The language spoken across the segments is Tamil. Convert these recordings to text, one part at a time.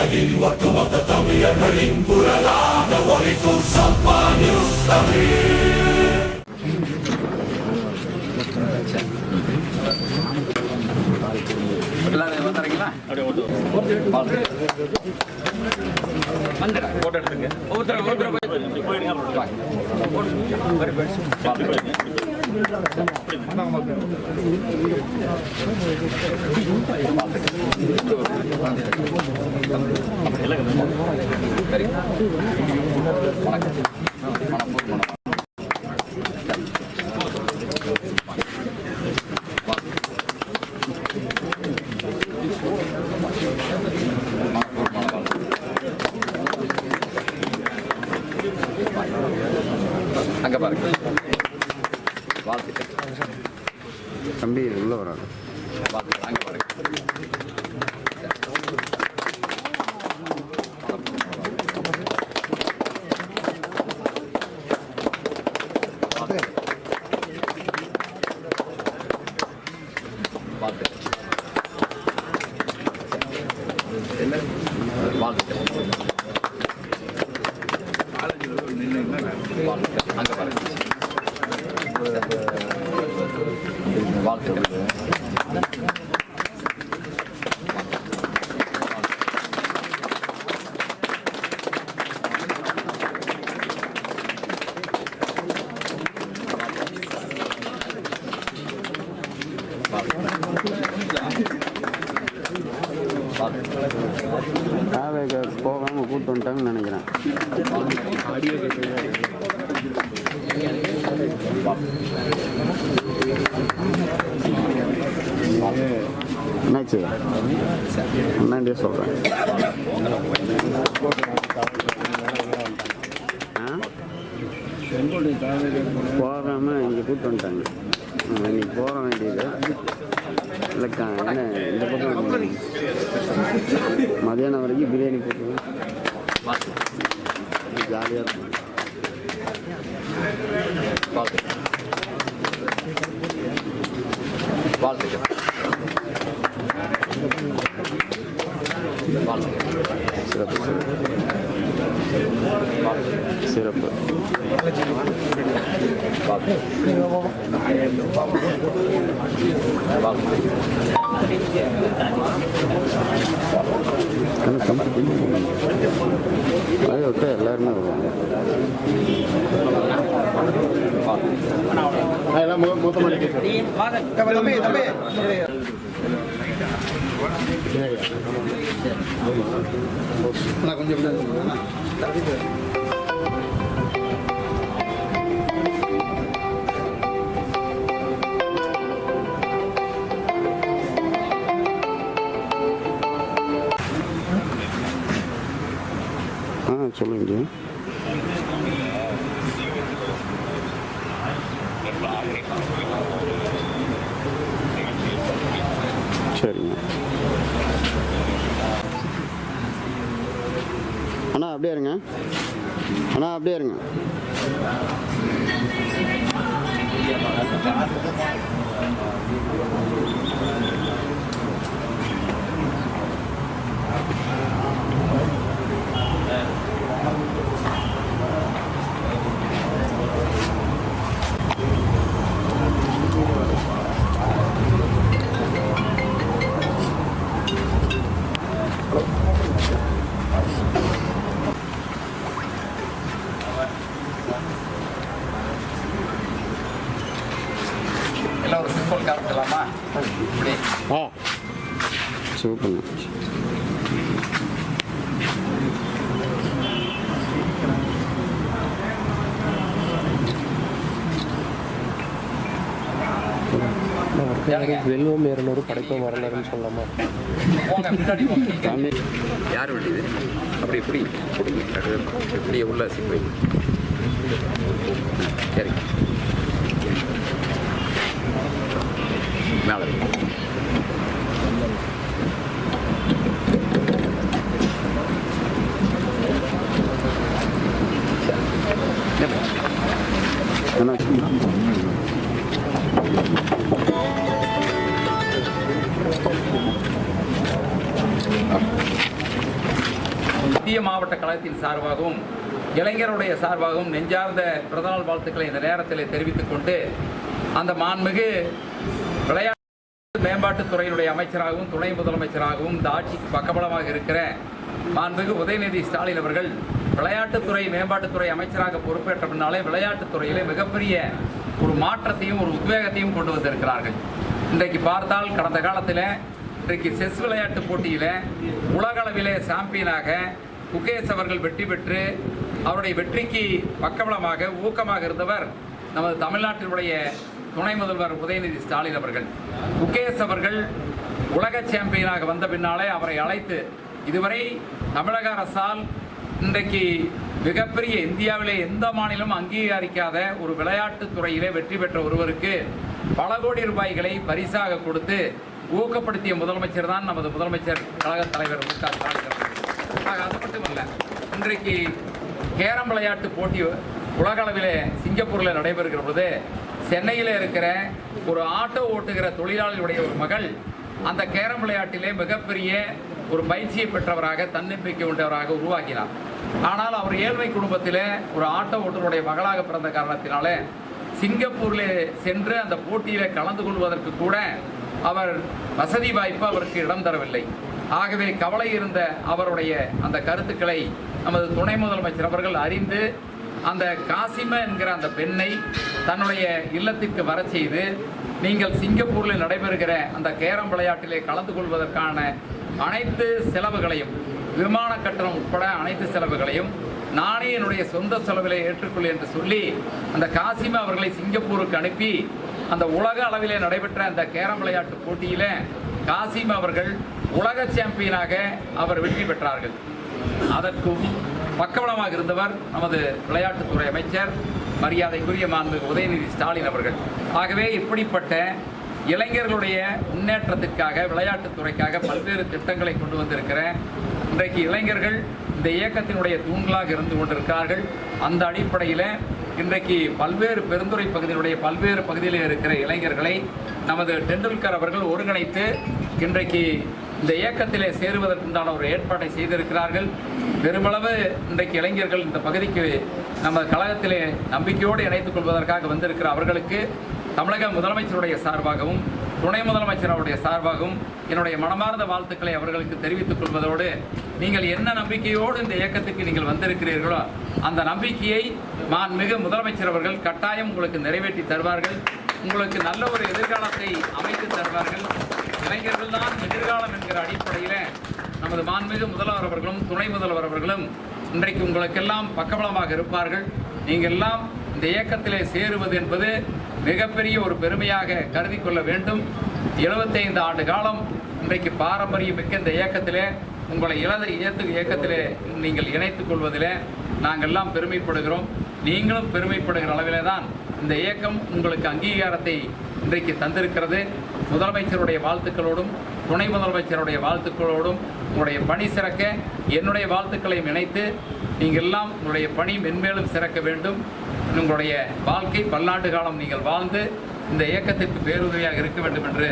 உலகின் ஒட்டுமொத்த தமிழர்களின் குரலாக ஒழிக்கும் சப்பா நியூஸ் தமிழ் எல்லாரும் வந்துறீங்களா வந்துடா போட்டோ எடுத்துங்க அங்க வாழ்த்துக்கள் காவேக போகாமல் கூப்பிட்டு வந்துட்டாங்கன்னு நினைக்கிறேன். என்னாச்சு? முன்னாடியே சொல்கிறேன் போகாமல் இங்கே கூப்பிட்டு வந்துட்டாங்க இன்னைக்கு போக வேண்டியது. இல்லைக்கா என்ன? இந்த பக்கம் மதியானம் வரைக்கும் பிரியாணி போட்டுருவேன் ஜாலியாக இருக்கும். வாழ்த்துக்கள் வாழ்த்துக்கள் அதை விட்டு எல்லாருமே வருவாங்க. ஆ சரிங்க. அண்ணா அப்படியே இருங்க. அண்ணா அப்படியே இருங்க. வெல்வம் இரநூறு படைப்பம் வரலாறுன்னு தமிழ் யார் வேண்டியது அப்படி இப்படி இப்படியே உள்ள சிப்பி சரி. மேலே மத்திய மாவட்ட கழகத்தின் சார்பாகவும் இளைஞருடைய சார்பாகவும் நெஞ்சார்ந்த பிறந்தநாள் வாழ்த்துக்களை இந்த நேரத்தில் தெரிவித்துக் கொண்டு அந்த மாண்புமிகு விளையாட்டு மேம்பாட்டுத்துறையினுடைய அமைச்சராகவும் துணை முதலமைச்சராகவும் இந்த ஆட்சிக்கு பக்கபலமாக இருக்கிற மாண்புமிகு உதயநிதி ஸ்டாலின் அவர்கள் விளையாட்டுத்துறை மேம்பாட்டுத்துறை அமைச்சராக பொறுப்பேற்ற பின்னாலே விளையாட்டுத்துறையிலே மிகப்பெரிய ஒரு மாற்றத்தையும் ஒரு உத்வேகத்தையும் கொண்டு வந்திருக்கிறார்கள். இன்றைக்கு பார்த்தால் கடந்த காலத்தில் இன்றைக்கு செஸ் விளையாட்டு போட்டியில் உலகளவிலே சாம்பியனாக குகேஸ் அவர்கள் வெற்றி பெற்று அவருடைய வெற்றிக்கு பக்கபலமாக ஊக்கமாக இருந்தவர் நமது தமிழ்நாட்டினுடைய துணை முதல்வர் உதயநிதி ஸ்டாலின் அவர்கள். குகேஸ் அவர்கள் உலக சாம்பியனாக வந்த பின்னாலே அவரை அழைத்து இதுவரை தமிழக அரசால் இன்றைக்கு மிகப்பெரிய இந்தியாவிலே எந்த மாநிலமும் அங்கீகரிக்காத ஒரு விளையாட்டுத் துறையிலே வெற்றி பெற்ற ஒருவருக்கு பல கோடி ரூபாய்களை பரிசாக கொடுத்து ஊக்கப்படுத்திய முதலமைச்சர் தான் நமது முதலமைச்சர் கழக தலைவர் மு க ஸ்டாலின் அவர்கள். அது மட்டுமல்ல இன்றைக்கு கேரம் விளையாட்டு போட்டி உலகளவிலே சிங்கப்பூரில் நடைபெறுகிற பொழுது சென்னையில் இருக்கிற ஒரு ஆட்டோ ஓட்டுகிற தொழிலாளியுடைய ஒரு மகள் அந்த கேரம் விளையாட்டிலே மிகப்பெரிய ஒரு பயிற்சியை பெற்றவராக தன்னம்பிக்கை கொண்டவராக உருவாக்கினார் ஆனால் அவர் ஏழ்மை குடும்பத்தில் ஒரு ஆட்டோ ஓட்டுநருடைய மகளாக பிறந்த காரணத்தினாலே சிங்கப்பூரில் சென்று அந்த போட்டியில் கலந்து கொள்வதற்கு கூட அவர் வசதி வாய்ப்பு அவருக்கு இடம் தரவில்லை ஆகவே கவலை இருந்த அவருடைய அந்த கருத்துக்களை நமது துணை முதலமைச்சர் அவர்கள் அறிந்து அந்த காசிம என்கிற அந்த பெண்ணை தன்னுடைய இல்லத்திற்கு வர செய்து நீங்கள் சிங்கப்பூரில் நடைபெறுகிற அந்த கேரம் விளையாட்டிலே கலந்து கொள்வதற்கான அனைத்து செலவுகளையும் விமான கட்டணம் உட்பட அனைத்து செலவுகளையும் நானே என்னுடைய சொந்த செலவிலே ஏற்றுக்கொள் என்று சொல்லி அந்த காசிம அவர்களை சிங்கப்பூருக்கு அனுப்பி அந்த உலக அளவிலே நடைபெற்ற அந்த கேரம் விளையாட்டு போட்டியில் காசிம் அவர்கள் உலக சாம்பியனாக அவர் வெற்றி பெற்றார்கள். அதற்கும் பக்கபலமாக இருந்தவர் நமது விளையாட்டுத்துறை அமைச்சர் மரியாதைக்குரிய மாண்பு உதயநிதி ஸ்டாலின் அவர்கள். ஆகவே இப்படிப்பட்ட இளைஞர்களுடைய முன்னேற்றத்திற்காக விளையாட்டுத்துறைக்காக பல்வேறு திட்டங்களை கொண்டு வந்திருக்கிற இன்றைக்கு இளைஞர்கள் இந்த இயக்கத்தினுடைய தூண்களாக இருந்து கொண்டிருக்கிறார்கள். அந்த அடிப்படையில் இன்றைக்கு பல்வேறு பெருந்துறை பகுதியினுடைய பல்வேறு பகுதியில் இருக்கிற இளைஞர்களை நமது டெண்டுல்கர் அவர்கள் ஒருங்கிணைத்து இன்றைக்கு இந்த இயக்கத்திலே சேருவதற்குண்டான ஒரு ஏற்பாட்டை செய்திருக்கிறார்கள். பெருமளவு இன்றைக்கு இளைஞர்கள் இந்த பகுதிக்கு நம்ம கழகத்திலே நம்பிக்கையோடு இணைத்துக் கொள்வதற்காக வந்திருக்கிற அவர்களுக்கு தமிழக முதலமைச்சருடைய சார்பாகவும் துணை முதலமைச்சருடைய சார்பாகவும் என்னுடைய மனமார்ந்த வாழ்த்துக்களை அவர்களுக்கு தெரிவித்துக் கொள்வதோடு நீங்கள் என்ன நம்பிக்கையோடு இந்த இயக்கத்துக்கு நீங்கள் வந்திருக்கிறீர்களோ அந்த நம்பிக்கையை மாண்புமிகு முதலமைச்சர் அவர்கள் கட்டாயம் உங்களுக்கு நிறைவேற்றி தருவார்கள். உங்களுக்கு நல்ல ஒரு எதிர்காலத்தை அமைத்து தருவார்கள். இளைஞர்கள் தான் எதிர்காலம் என்கிற அடிப்படையில் நமது மாண்புமிகு முதல்வர் அவர்களும் துணை முதல்வர் அவர்களும் இன்றைக்கு உங்களுக்கெல்லாம் பக்கபலமாக இருப்பார்கள். நீங்கள் எல்லாம் இந்த இயக்கத்திலே சேருவது என்பது மிகப்பெரிய ஒரு பெருமையாக கருதி கொள்ள வேண்டும். 75 ஆண்டு காலம் இன்றைக்கு பாரம்பரியம் மிக்க இந்த இயக்கத்திலே உங்களை இளத இயத்து இயக்கத்திலே நீங்கள் இணைத்துக் கொள்வதிலே நாங்கள்லாம் பெருமைப்படுகிறோம். நீங்களும் பெருமைப்படுகிற அளவிலே தான் இந்த இயக்கம் உங்களுக்கு அங்கீகாரத்தை இன்றைக்கு தந்திருக்கிறது. முதலமைச்சருடைய வாழ்த்துக்களோடும் துணை முதலமைச்சருடைய வாழ்த்துக்களோடும் உங்களுடைய பணி சிறக்க என்னுடைய வாழ்த்துக்களையும் இணைத்து நீங்கள் எல்லாம் உங்களுடைய பணி மென்மேலும் சிறக்க வேண்டும். உங்களுடைய வாழ்க்கை பல்லாண்டு காலம் நீங்கள் வாழ்ந்து இந்த இயக்கத்திற்கு பேருதவியாக இருக்க வேண்டும் என்று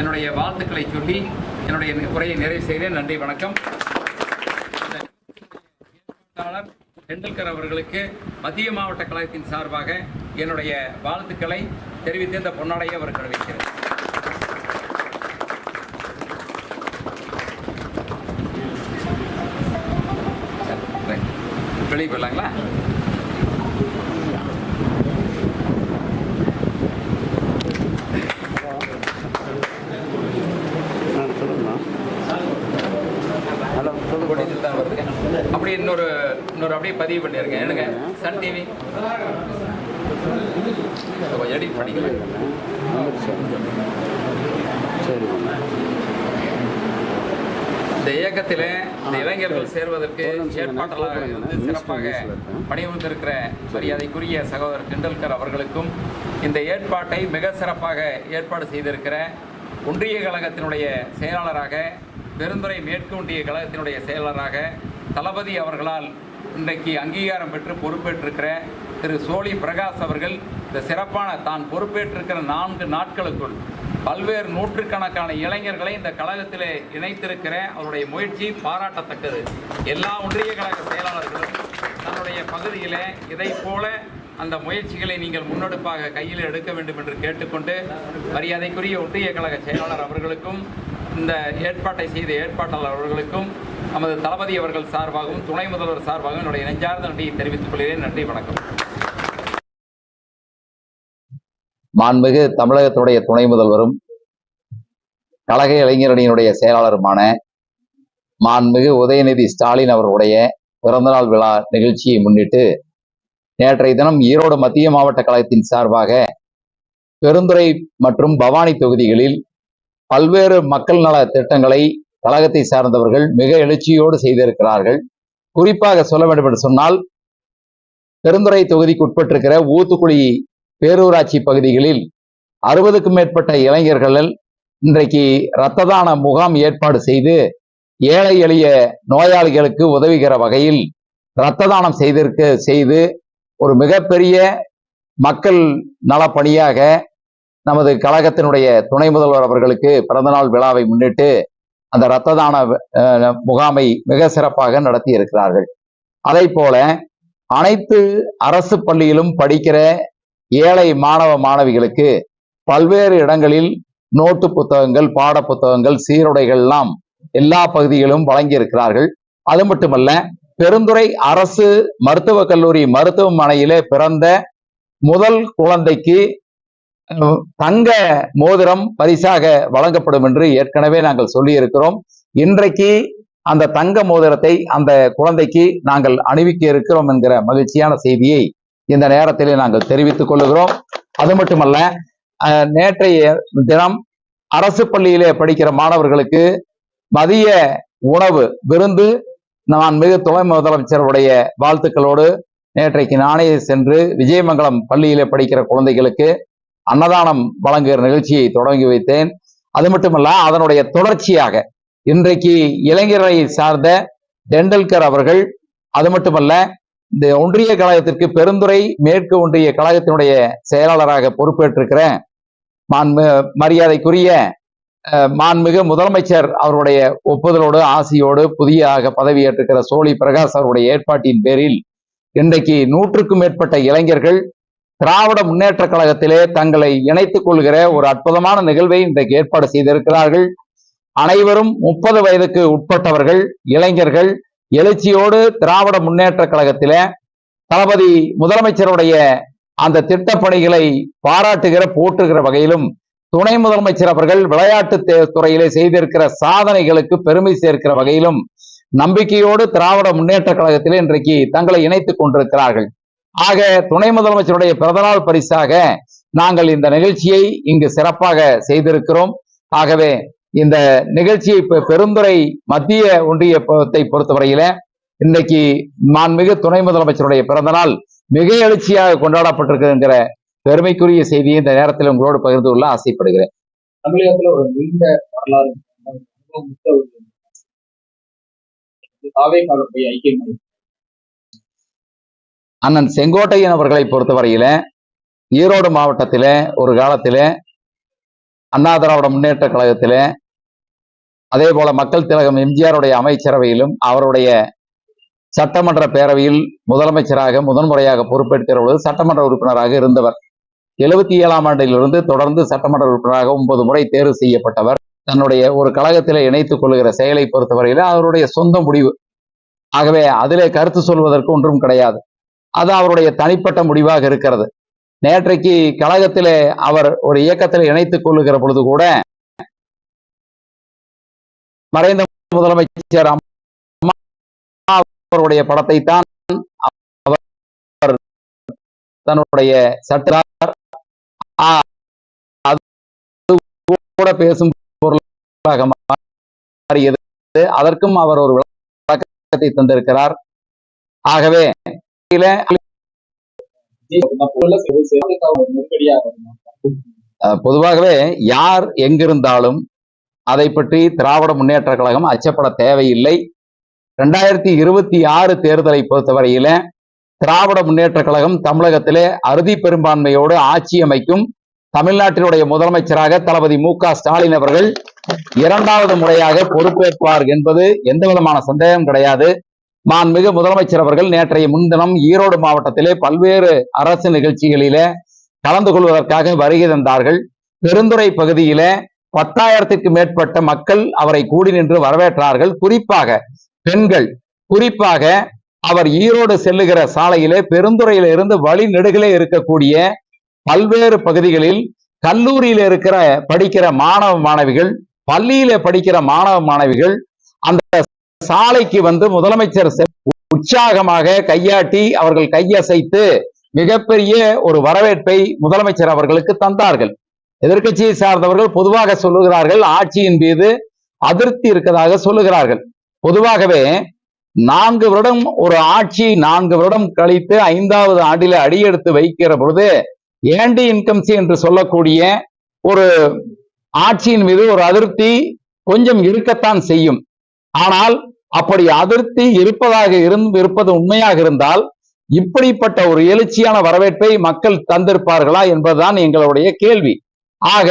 என்னுடைய வாழ்த்துக்களை சொல்லி என்னுடைய உரையை நிறைவு செய்கிறேன். நன்றி வணக்கம். செயலாளர் டெண்டுல்கர் அவர்களுக்கு மத்திய மாவட்ட கழகத்தின் சார்பாக என்னுடைய வாழ்த்துக்களை தெரிவித்து இந்த பொன்னாடையை அவர் கழுவிக்கிறேன் வெளியே போயிடலாங்களா? இன்னொரு அப்படியே பதிவு பண்ணிருங்க என்னங்க? சன் டிவி எடிட் பண்ணிக்கலாம் சரி. இந்த இயக்கத்தில் இந்த இளைஞர்கள் சேர்வதற்கு ஏற்பாட்டலாக இருந்து சிறப்பாக பணிபுரிந்திருக்கிற மரியாதைக்குரிய சகோதரர் டெண்டுல்கர் அவர்களுக்கும் இந்த ஏற்பாட்டை மிக சிறப்பாக ஏற்பாடு செய்திருக்கிற ஒன்றிய கழகத்தினுடைய செயலாளராக பெருந்துறை மேற்கு ஒன்றிய கழகத்தினுடைய செயலாளராக தளபதி அவர்களால் இன்றைக்கு அங்கீகாரம் பெற்று பொறுப்பேற்றிருக்கிற திரு சோழி பிரகாஷ் அவர்கள் இந்த சிறப்பான தான் பொறுப்பேற்றிருக்கிற நான்கு நாட்களுக்குள் பல்வேறு நூற்றுக்கணக்கான இளைஞர்களை இந்த கழகத்திலே இணைத்திருக்கிற அவருடைய முயற்சி பாராட்டத்தக்கது. எல்லா ஒன்றிய கழக செயலாளர்களும் தன்னுடைய பகுதியிலே இதை போல அந்த முயற்சிகளை நீங்கள் முன்னெடுப்பாக கையில் எடுக்க வேண்டும் என்று கேட்டுக்கொண்டு மரியாதைக்குரிய ஒன்றிய கழக செயலாளர் அவர்களுக்கும் இந்த ஏற்பாட்டை செய்த ஏற்பாட்டாளர் அவர்களுக்கும் நமது தளபதி அவர்கள் சார்பாகவும் துணை முதல்வர் சார்பாகவும் என்னுடைய நெஞ்சார்ந்த நன்றியை தெரிவித்துக் கொள்கிறேன். நன்றி வணக்கம். மாண்புமிகு தமிழகத்துடைய துணை முதல்வரும் கழக இளைஞரணியினுடைய செயலாளருமான மாண்புமிகு உதயநிதி ஸ்டாலின் அவர்களுடைய பிறந்தநாள் விழா நிகழ்ச்சியை முன்னிட்டு நேற்றைய தினம் ஈரோடு மத்திய மாவட்ட கழகத்தின் சார்பாக பெருந்துறை மற்றும் பவானி தொகுதிகளில் பல்வேறு மக்கள் நல திட்டங்களை கழகத்தை சார்ந்தவர்கள் மிக எழுச்சியோடு செய்திருக்கிறார்கள். குறிப்பாக சொல்ல வேண்டும் என்று சொன்னால் பெருந்துறை தொகுதிக்கு உட்பட்டிருக்கிற ஊத்துக்குழி பேரூராட்சி பகுதிகளில் அறுபதுக்கும் மேற்பட்ட இளைஞர்கள் இன்றைக்கு இரத்த தான முகாம் ஏற்பாடு செய்து ஏழை எளிய நோயாளிகளுக்கு உதவுகிற வகையில் இரத்த தானம் செய்திருக்க செய்து ஒரு மிகப்பெரிய மக்கள் நலப்பணியாக நமது கழகத்தினுடைய துணை முதல்வர் அவர்களுக்கு பிறந்தநாள் விழாவை முன்னிட்டு அந்த இரத்த தான முகாமை மிக சிறப்பாக நடத்தி இருக்கிறார்கள் அதை போல அனைத்து அரசு பள்ளியிலும் படிக்கிற ஏழை மாணவ மாணவிகளுக்கு பல்வேறு இடங்களில் நோட்டு புத்தகங்கள் பாட புத்தகங்கள் சீருடைகள் எல்லாம் எல்லா பகுதிகளும் வழங்கி இருக்கிறார்கள் அது மட்டுமல்ல பெருந்துறை அரசு மருத்துவக் கல்லூரி மருத்துவமனையிலே பிறந்த முதல் குழந்தைக்கு தங்க மோதிரம் பரிசாக வழங்கப்படும் என்று ஏற்கனவே நாங்கள் சொல்லி இருக்கிறோம் இன்றைக்கு அந்த தங்க மோதிரத்தை அந்த குழந்தைக்கு நாங்கள் அணிவிக்க இருக்கிறோம் என்கிற மகிழ்ச்சியான செய்தியை இந்த நேரத்திலே நாங்கள் தெரிவித்துக் கொள்ளுகிறோம். அது மட்டுமல்ல நேற்றைய தினம் அரசு பள்ளியிலே படிக்கிற மாணவர்களுக்கு மதிய உணவு விருந்து நான் மிக துணை முதலமைச்சருடைய வாழ்த்துக்களோடு நேற்றைக்கு நானே சென்று விஜயமங்கலம் பள்ளியிலே படிக்கிற குழந்தைகளுக்கு அன்னதானம் வழங்குகிற நிகழ்ச்சியை தொடங்கி வைத்தேன். அது மட்டுமல்ல அதனுடைய தொடர்ச்சியாக இன்றைக்கு இளைஞரை சார்ந்த டெண்டல்கர் அவர்கள் அது மட்டுமல்ல இந்த ஒன்றிய கழகத்திற்கு பெருந்துறை மேற்கு ஒன்றிய கழகத்தினுடைய செயலாளராக பொறுப்பேற்றிருக்கிற மாண்பு மரியாதைக்குரிய அஹ், மாண்புமிகு முதலமைச்சர் அவருடைய ஒப்புதலோடு ஆசியோடு புதியாக பதவியேற்றிருக்கிற சோழி பிரகாஷ் அவருடைய ஏற்பாட்டின் பேரில் இன்றைக்கு நூற்றுக்கும் மேற்பட்ட இளைஞர்கள் திராவிட முன்னேற்ற கழகத்திலே தங்களை இணைத்துக் கொள்கிற ஒரு அற்புதமான நிகழ்வை இன்றைக்கு ஏற்பாடு செய்திருக்கிறார்கள். அனைவரும் முப்பது வயதுக்கு உட்பட்டவர்கள் இளைஞர்கள் எழுச்சியோடு திராவிட முன்னேற்ற கழகத்திலே தளபதி முதலமைச்சருடைய அந்த திட்டப்பணிகளை பாராட்டுகிற போற்றுகிற வகையிலும் துணை முதலமைச்சர் அவர்கள் விளையாட்டு துறையிலே செய்திருக்கிற சாதனைகளுக்கு பெருமை சேர்க்கிற வகையிலும் நம்பிக்கையோடு திராவிட முன்னேற்ற கழகத்திலே இன்றைக்கு தங்களை இணைத்துக் கொண்டிருக்கிறார்கள். ஆக துணை முதலமைச்சருடைய பிறந்தநாள் பரிசாக நாங்கள் இந்த நிகழ்ச்சியை இங்கு சிறப்பாக செய்திருக்கிறோம். ஆகவே இந்த நிகழ்ச்சியை பெருந்துறை மத்திய ஒன்றியத்தை பொறுத்தவரையில இன்னைக்கு மாண்புமிகு துணை முதலமைச்சருடைய பிறந்தநாள் மிக எழுச்சியாக கொண்டாடப்பட்டிருக்குங்கிற பெருமைக்குரிய செய்தியை இந்த நேரத்தில் உங்களோடு பகிர்ந்து கொள்ள ஆசைப்படுகிறேன். தமிழகத்தில் ஒரு நீண்ட வரலாறு ஐக்கிய ஐக்கியம் அண்ணன் செங்கோட்டையன் அவர்களை பொறுத்தவரையில ஈரோடு மாவட்டத்தில ஒரு காலத்தில அண்ணா திராவிட முன்னேற்ற கழகத்தில அதே போல மக்கள் திலகம் எம்ஜிஆருடைய அமைச்சரவையிலும் அவருடைய சட்டமன்ற பேரவையில் முதலமைச்சராக முதன்முறையாக பொறுப்பேற்கிற பொழுது சட்டமன்ற உறுப்பினராக இருந்தவர். எழுபத்தி ஏழாம் ஆண்டிலிருந்து தொடர்ந்து சட்டமன்ற உறுப்பினராக ஒன்பது முறை தேர்வு செய்யப்பட்டவர். தன்னுடைய ஒரு கழகத்திலே இணைத்துக் கொள்கிற செயலை பொறுத்தவரையில அவருடைய சொந்த முடிவு. ஆகவே அதிலே கருத்து சொல்வதற்கு ஒன்றும் கிடையாது. அது அவருடைய தனிப்பட்ட முடிவாக இருக்கிறது. நேற்றைக்கு கழகத்திலே அவர் ஒரு இயக்கத்தில் இணைத்துக் கொள்ளுகிற பொழுது கூட மறைந்த முதலமைச்சர் அம்மா அவருடைய படத்தை தான் அவர் தன்னுடைய சட்டார் அது கூட பேசும் பொருளாக மாறியது. அதற்கும் அவர் ஒரு விளக்கத்தை தந்திருக்கிறார். ஆகவே பொதுவாகவே யார் எங்கிருந்தாலும் அதை பற்றி திராவிட முன்னேற்ற கழகம் அச்சப்பட தேவையில்லை. ரெண்டாயிரத்தி இருபத்தி ஆறு தேர்தலை பொறுத்தவரையில திராவிட முன்னேற்ற கழகம் தமிழகத்திலே அறுதி பெரும்பான்மையோடு ஆட்சி அமைக்கும் தமிழ்நாட்டினுடைய முதலமைச்சராக தளபதி மு க ஸ்டாலின் அவர்கள் இரண்டாவது முறையாக பொறுப்பேற்பார் என்பது எந்த விதமான சந்தேகம் கிடையாது. மாண்புமிகு முதலமைச்சர் அவர்கள் நேற்றைய முன்தினம் ஈரோடு மாவட்டத்திலே பல்வேறு அரசு நிகழ்ச்சிகளிலே கலந்து கொள்வதற்காக வருகை தந்தார்கள். பெருந்துறை பகுதியில பத்தாயிரத்திற்கு மேற்பட்ட மக்கள் அவரை கூடி நின்று வரவேற்றார்கள். குறிப்பாக பெண்கள் குறிப்பாக அவர் ஈரோடு செல்லுகிற சாலையிலே பெருந்துறையில இருந்து வழி நெடுகிலே இருக்கக்கூடிய பல்வேறு பகுதிகளில் கல்லூரியில இருக்கிற படிக்கிற மாணவ மாணவிகள் பள்ளியில படிக்கிற மாணவ மாணவிகள் அந்த சாலைக்கு வந்து முதலமைச்சர் உற்சாகமாக கையாட்டி அவர்கள் கையசைத்து மிகப்பெரிய ஒரு வரவேற்பை முதலமைச்சர் அவர்களுக்கு தந்தார்கள். எதிர்க்கட்சியை சார்ந்தவர்கள் பொதுவாக சொல்லுகிறார்கள் ஆட்சியின் மீது அதிருப்தி இருக்கதாக சொல்லுகிறார்கள். பொதுவாகவே நான்கு வருடம் ஒரு ஆட்சி நான்கு வருடம் கழித்து ஐந்தாவது ஆண்டில அடியெடுத்து வைக்கிற பொழுது ஏண்டி இன்கம்சி என்று சொல்லக்கூடிய ஒரு ஆட்சியின் மீது ஒரு அதிருப்தி கொஞ்சம் இருக்கத்தான் செய்யும். ஆனால் அப்படி அதிருப்தி இருப்பதாக இருந்து இருப்பது உண்மையாக இருந்தால் இப்படிப்பட்ட ஒரு எழுச்சியான வரவேற்பை மக்கள் தந்திருப்பார்களா என்பதுதான் எங்களுடைய கேள்வி. ஆக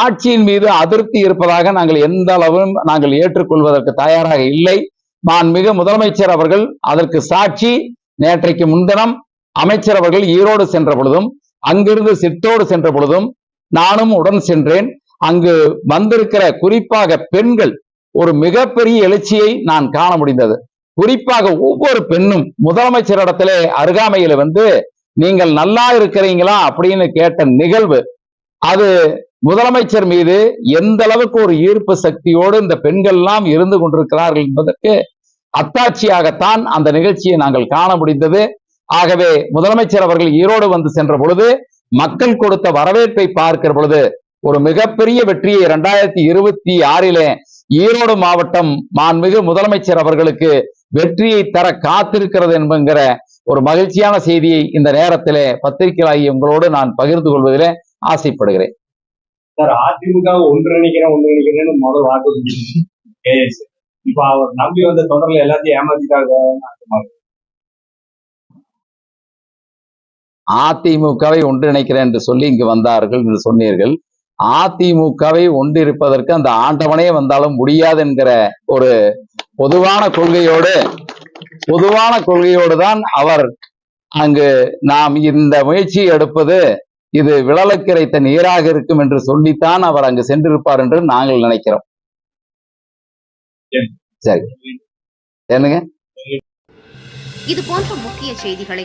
ஆட்சியின் மீது அதிருப்தி இருப்பதாக நாங்கள் எந்த அளவும் நாங்கள் ஏற்றுக்கொள்வதற்கு தயாராக இல்லை. மாண்புமிகு முதலமைச்சர் அவர்கள் அதற்கு சாட்சி. நேற்றைக்கு முன்தினம் அமைச்சர் அவர்கள் ஈரோடு சென்ற பொழுதும் அங்கிருந்து சித்தோடு சென்ற பொழுதும் நானும் உடன் சென்றேன். அங்கு வந்திருக்கிற குறிப்பாக பெண்கள் ஒரு மிகப்பெரிய எழுச்சியை நான் காண முடிந்தது. குறிப்பாக ஒவ்வொரு பெண்ணும் முதலமைச்சரிடத்திலே அருகாமையில வந்து நீங்கள் நல்லா இருக்கிறீங்களா? அப்படின்னு கேட்ட நிகழ்வு அது முதலமைச்சர் மீது எந்த அளவுக்கு ஒரு ஈர்ப்பு சக்தியோடு இந்த பெண்கள் எல்லாம் இருந்து கொண்டிருக்கிறார்கள் என்பதற்கு அத்தாட்சியாகத்தான் அந்த நிகழ்ச்சியை நாங்கள் காண முடிந்தது. ஆகவே முதலமைச்சர் அவர்கள் ஈரோடு வந்து சென்ற பொழுது மக்கள் கொடுத்த வரவேற்பை பார்க்கிற பொழுது ஒரு மிகப்பெரிய வெற்றியை இரண்டாயிரத்தி இருபத்தி ஆறிலே ஈரோடு மாவட்டம் மாண்புமிகு முதலமைச்சர் அவர்களுக்கு வெற்றியை தர காத்திருக்கிறது என்கிற ஒரு மகிழ்ச்சியான செய்தியை இந்த நேரத்திலே பத்திரிகையாகிய உங்களோடு நான் பகிர்ந்து கொள்வதிலே ஆசைப்படுகிறேன். சார் அதிமுக ஒன்றிணைக்கிறேன் ஒன்றிணைக்கிறேன்னு முதல் வாக்கு இப்ப அவர் நம்பி வந்த தொடர்ல எல்லாத்தையும் ஏமாத்திட்டாங்க அதிமுகவை ஒன்றிணைக்கிறேன் என்று சொல்லி இங்கு வந்தார்கள் என்று சொன்னீர்கள். அதிமுகவை ஒன்றிருப்பதற்கு அந்த ஆண்டவனே வந்தாலும் முடியாது என்கிற ஒரு பொதுவான கொள்கையோடு பொதுவான கொள்கையோடு தான் அவர் அங்கு நாம் இந்த முயற்சி எடுப்பது. இது விழலுக்கிரைத்த நீராக இருக்கும் என்று சொல்லித்தான் அவர் அங்கு சென்றிருப்பார் என்று நாங்கள் நினைக்கிறோம். சரி. என்னங்க? இது போன்ற முக்கிய செய்திகளை